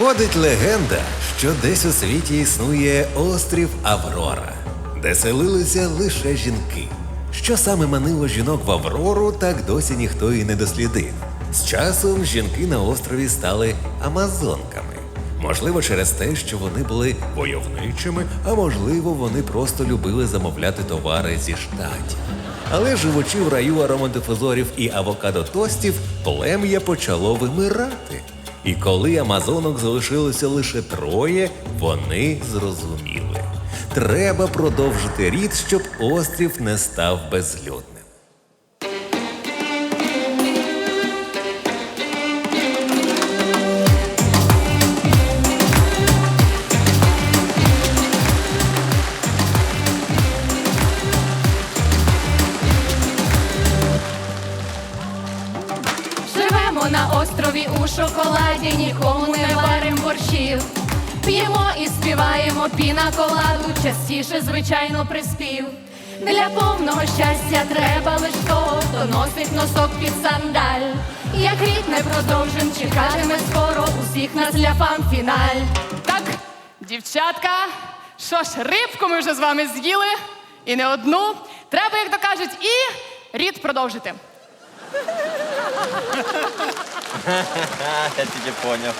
Ходить легенда, що десь у світі існує острів Аврора, де селилися лише жінки. Що саме манило жінок в Аврору, так досі ніхто і не дослідив. З часом жінки на острові стали амазонками. Можливо, через те, що вони були войовничими, а можливо, вони просто любили замовляти товари зі штатів. Але живучи в раю ароматифузорів і авокадотостів, плем'я почало вимирати. І коли амазонок залишилося лише троє, вони зрозуміли. Треба продовжити рід, щоб острів не став безлюдним. Острові у шоколаді, нікому не варим борщів. П'ємо і співаємо піна коладу, частіше, звичайно, приспів. Для повного щастя треба лиш того, хто носить носок під сандаль. Як рік не продовжим, чекатиме скоро усіх нас ляфам фіналь. Так, дівчатка, що ж, рибку ми вже з вами з'їли, і не одну. Треба, як то кажуть, і рід продовжити. Я тільки поняв.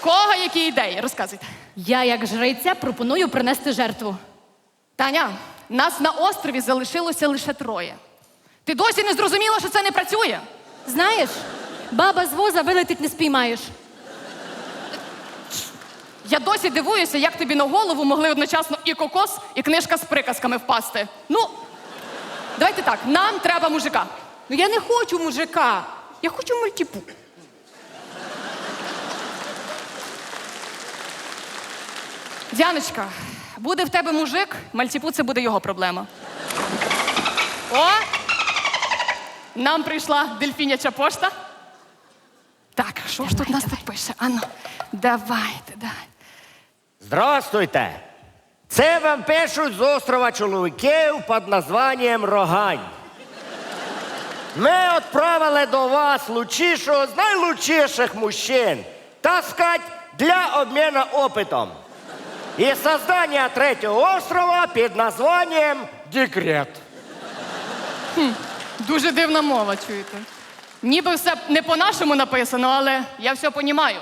Кого які ідеї? Розказуйте. Я, як жриця, пропоную принести жертву. Таня, нас на острові залишилося лише троє. Ти досі не зрозуміла, що це не працює? Знаєш, баба з воза вилетить не спіймаєш. Я досі дивуюся, як тобі на голову могли одночасно і кокос, і книжка з приказками впасти. Ну, давайте так, нам треба мужика. Ну я не хочу мужика. Я хочу мультипу. Діаночка, буде в тебе мужик, мальтіпу це буде його проблема. О! Нам прийшла дельфіняча пошта. Так, що ж тут у нас тут пише? Ану, давайте, давай. Здравствуйте! Це вам пишуть з острова чоловіків під названням Рогань. Ми відправили до вас лучішого з найлучіших мужчин, так сказать, для обміну опитом. І создання третього острова під названням Декрет. Дуже дивна мова, чуєте. Ніби все не по-нашому написано, але я все понімаю.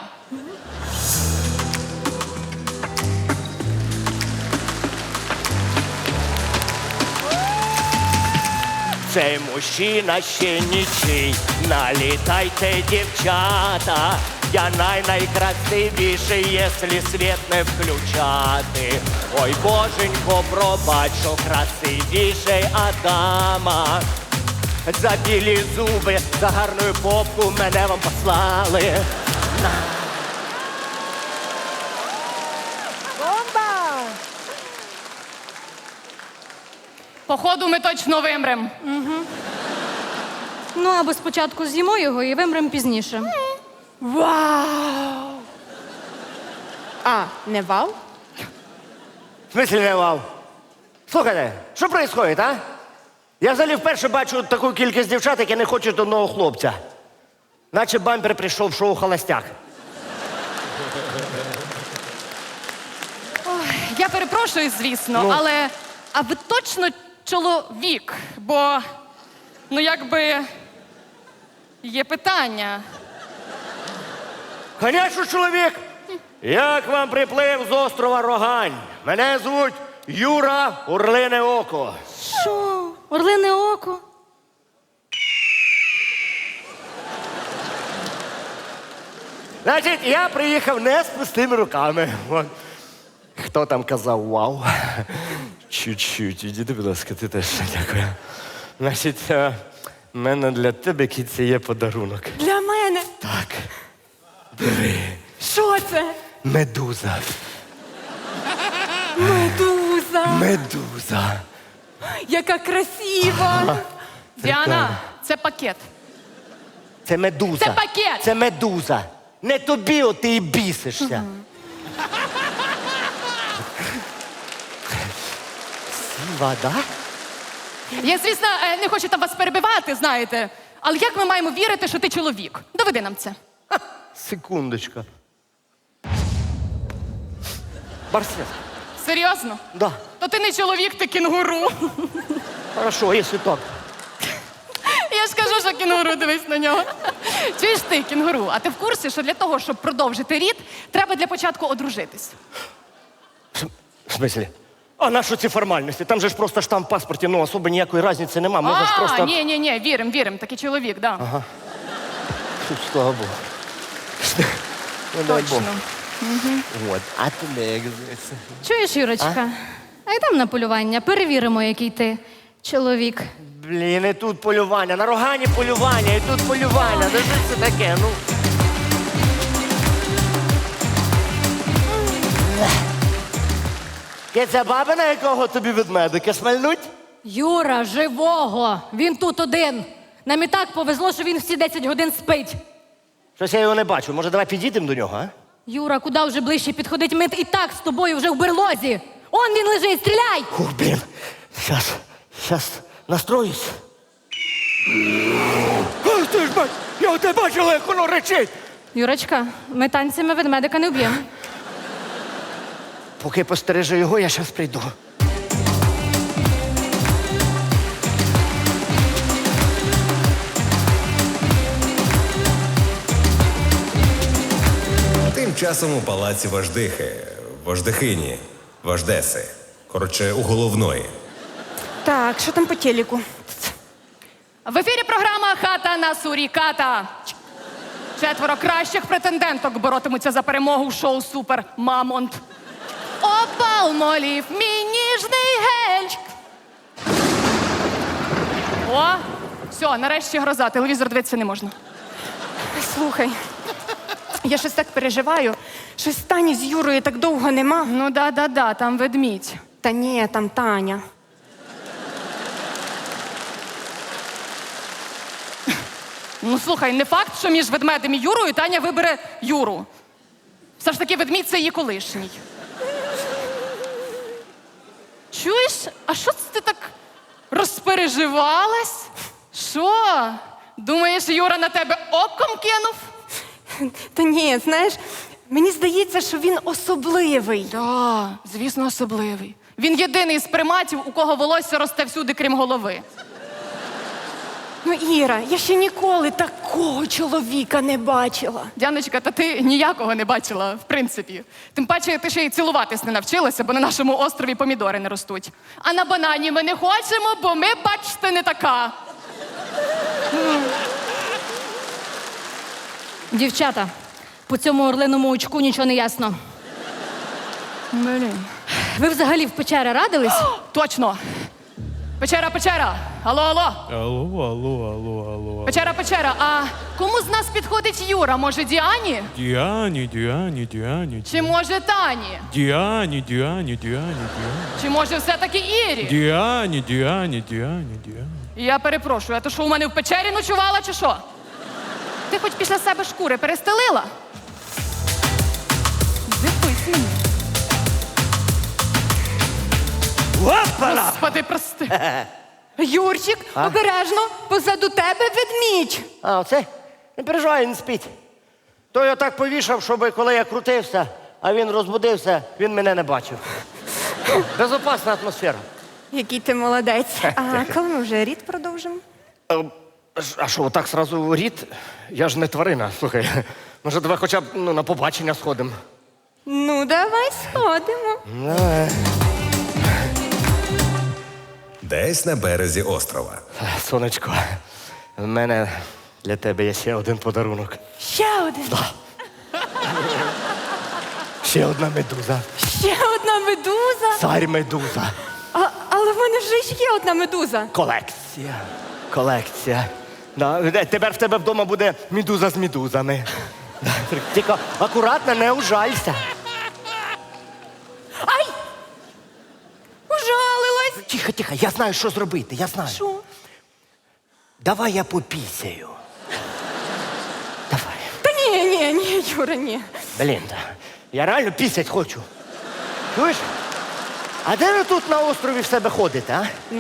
Цей мужчина ще нічий, налітайте, дівчата. Я най-найкрасивіший, якщо світ не включати. Ой, боженько, пробач, що красивіший Адама. За білі зуби, за гарну попку мене вам послали. Походу, ми точно вимрем. Ну або спочатку з'їмо його і вимрем пізніше. Вау! А, не вау? В смислі не вау? Слухайте, що відбувається, а? Я взагалі вперше бачу таку кількість дівчат, які не хочуть одного хлопця. Наче бампер прийшов в шоу холостяк. Я перепрошую, звісно, Ну. але а ви точно чоловік? Бо, ну якби є питання. Конечно, чоловік. Як вам приплив з острова Рогань? Мене звуть Юра Урлине Око. Що? Орлине око? Значить, я приїхав не з пустими руками. От. Хто там казав вау? Чуть-чуть. Іди, будь ласка, ти теж дякую. Значить, е, в мене для тебе кіця є подарунок. Для мене. Так, Що це? медуза. Медуза. Медуза. Яка красива. Діана, це пакет. Це медуза. Це пакет. Це медуза. Не тобі, от ти і бісишся. Сіва, да? Я, звісно, е, не хочу там вас перебивати, знаєте. Але як ми маємо вірити, що ти чоловік? Доведи нам це. Секундочка. Барсет. Серйозно? Да. То ти не чоловік, ти кінгуру. Хорошо, якщо так. Я ж кажу, що кінгуру дивись на нього. Чуєш ти, кінгуру, а ти в курсі, що для того, щоб продовжити рід, треба для початку одружитись. В смислі? А на що ці формальності? Там же ж просто штамп в паспорті, ну особо ніякої різниці нема. Можна ж а, просто. ні, ні, ні, вірим, вірим, такий чоловік, да. Фу, Слава Богу. Ну, дай Бог. Точно. От. А ти не як зветься? Чуєш, Юрочка? А йдемо на полювання, перевіримо, який ти чоловік. Блін, і тут полювання, на рогані полювання, і тут полювання. Де ж це таке? Ну. Киця баба, на якого тобі ведмедики смальнуть? Юра, живого! Він тут один. Нам і так повезло, що він всі 10 годин спить. Щось я його не бачу. Може, давай підійдемо до нього, а? Юра, куди вже ближче підходить? Ми і так з тобою вже в берлозі. Он він лежить, стріляй! Ух, блін. Щас, щас настроюсь. Ах ти ж бать! Я тебе бачила, як воно речить! Юрочка, ми танцями ведмедика не вб'ємо. Поки постережу його, я щас прийду. Тим часом у палаці вождихи, вождихині, вождеси. Коротше, у головної. Так, що там по телеку? В ефірі програма Хата на суріката. Четверо кращих претенденток боротимуться за перемогу в шоу Супер Мамонт. Молів, мій ніжний гельчик. О, все, нарешті гроза. Телевізор дивитися не можна. Слухай, я щось так переживаю. Щось Тані з Юрою так довго нема. Ну да-да-да, там ведмідь. Та ні, там Таня. Ну слухай, не факт, що між ведмедем і Юрою Таня вибере Юру. Все ж таки, ведмідь це її колишній. Чуєш, а що це ти так розпереживалась? Що? Думаєш, Юра на тебе оком кинув? Та ні, знаєш, мені здається, що він особливий. Да, звісно, особливий. Він єдиний з приматів, у кого волосся росте всюди, крім голови. Ну, Іра, я ще ніколи такого чоловіка не бачила. Дяночка, та ти ніякого не бачила, в принципі. Тим паче, ти ще й цілуватись не навчилася, бо на нашому острові помідори не ростуть. А на банані ми не хочемо, бо ми, бачите, не така. Дівчата, по цьому орлиному очку нічого не ясно. Блін. Ви взагалі в печери радились? Точно. Печера, печера. Алло, алло. Алло, алло, алло, алло. Печера, печера. А кому з нас підходить Юра? Може, Діані? Діані, Діані, Діані. Чи може Тані? Діані, Діані, Діані, Діані. Чи може все-таки Ірі? Діані, Діані, Діані, Діані. Я перепрошую, а то що у мене в печері ночувала, чи що? Ти хоч після себе шкури перестелила? Дивись мені. Опала! Господи, прости. Юрчик, обережно, позаду тебе ведмідь. А, оце? Не переживай, він спить. То я так повішав, щоб коли я крутився, а він розбудився, він мене не бачив. Безопасна атмосфера. Який ти молодець. А коли ми вже рід продовжимо? А, а що, так зразу рід? Я ж не тварина, слухай. Може, давай хоча б ну, на побачення сходимо. Ну, давай сходимо. Десь на березі острова. Сонечко, в мене для тебе є ще один подарунок. Ще один. Ще одна медуза. Ще одна медуза. Царь медуза. А, але в мене вже ж є одна медуза. Колекція. Колекція. Да, е, тепер в тебе вдома буде медуза з медузами. Тільки акуратно не ужалься. Тихо, я знаю, що зробити. Я знаю. Що? Давай я попісяю. Давай. Та ні, ні, ні, Юра, ні. Блін, да. я реально пісять хочу. Чуєш? А де ви тут на острові в себе ходите, а?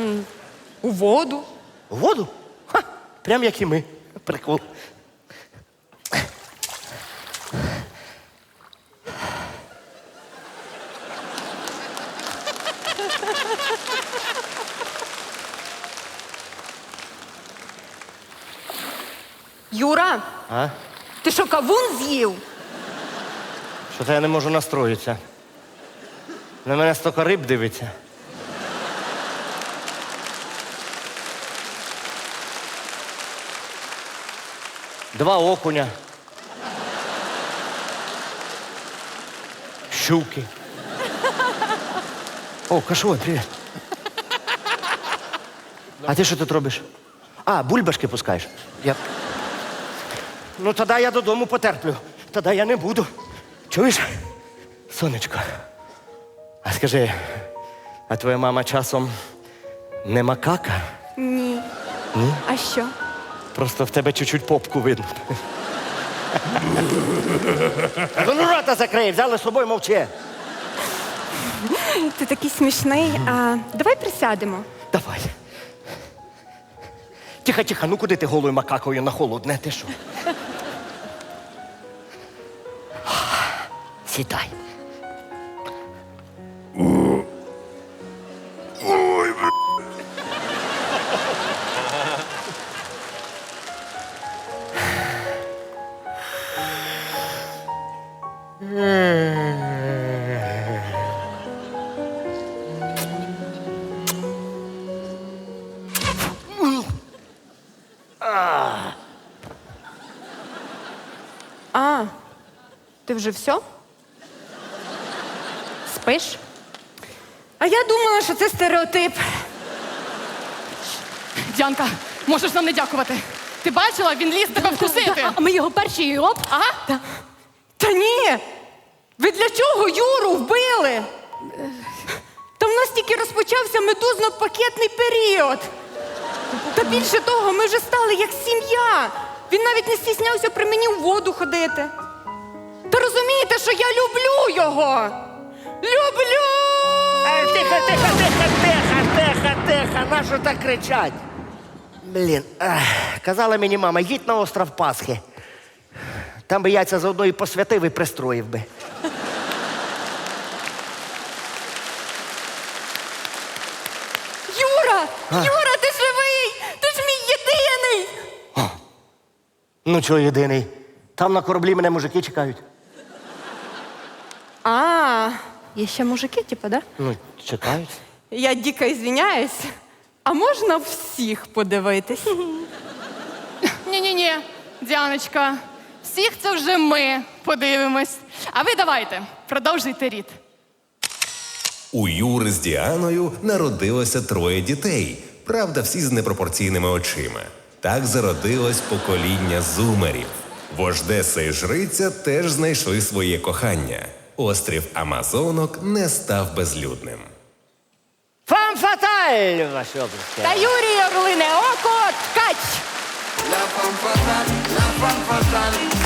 У воду. В воду? Ха, прям як і ми. Прикол. А? Ти що, кавун з'їв? Що то я не можу настроїтися. На мене стільки риб дивиться. Два окуня. Щуки. О, кашой, привіт. А ти що тут робиш? А, бульбашки пускаєш. Я... Ну, тоді я додому потерплю. Тоді я не буду. Чуєш? Сонечко. А скажи, а твоя мама часом не макака? Ні. А що? Просто в тебе чуть-чуть попку видно. А ну рота закрий, взяли з собою мовчи. Ти такий смішний. А давай присядемо. Давай. Тихо, тихо, ну куди ти голою макакою на холодне? Ти що? Сідай. Вже все? Спиш? А я думала, що це стереотип. Діанка, можеш нам не дякувати. Ти бачила, він ліз тебе вкусити. А ми його перші оп. Ага. Та ні! Ви для чого Юру вбили? Та в нас тільки розпочався медузно-пакетний період. Та більше того, ми вже стали як сім'я. Він навіть не стіснявся при мені в воду ходити. Та розумієте, що я люблю його? Люблю! Е, Тихо, тихо, тихо, тихо, тихо, тихо. Нащо так кричать? Блін, ех, казала мені мама, їдь на остров Пасхи. Там би яйця заодно і посвятив і пристроїв би. Юра! Юра, ти живий! Ти ж мій єдиний! Ну чого єдиний? Там на кораблі мене мужики чекають. А, є ще мужики, типу, да? Ну, чекають. Я дико извиняюсь. А можна всіх подивитись? Ні-ні-ні, Діаночка, всіх це вже ми подивимось. А ви давайте, продовжуйте рід. У Юри з Діаною народилося троє дітей, правда, всі з непропорційними очима. Так зародилось покоління зумерів. Вождеса і жриця теж знайшли своє кохання. Острів Амазонок не став безлюдним. Фам фаталь, ваше області. Та Юрій Орлине, око ткач! Ла фам фаталь, ла фам fatale.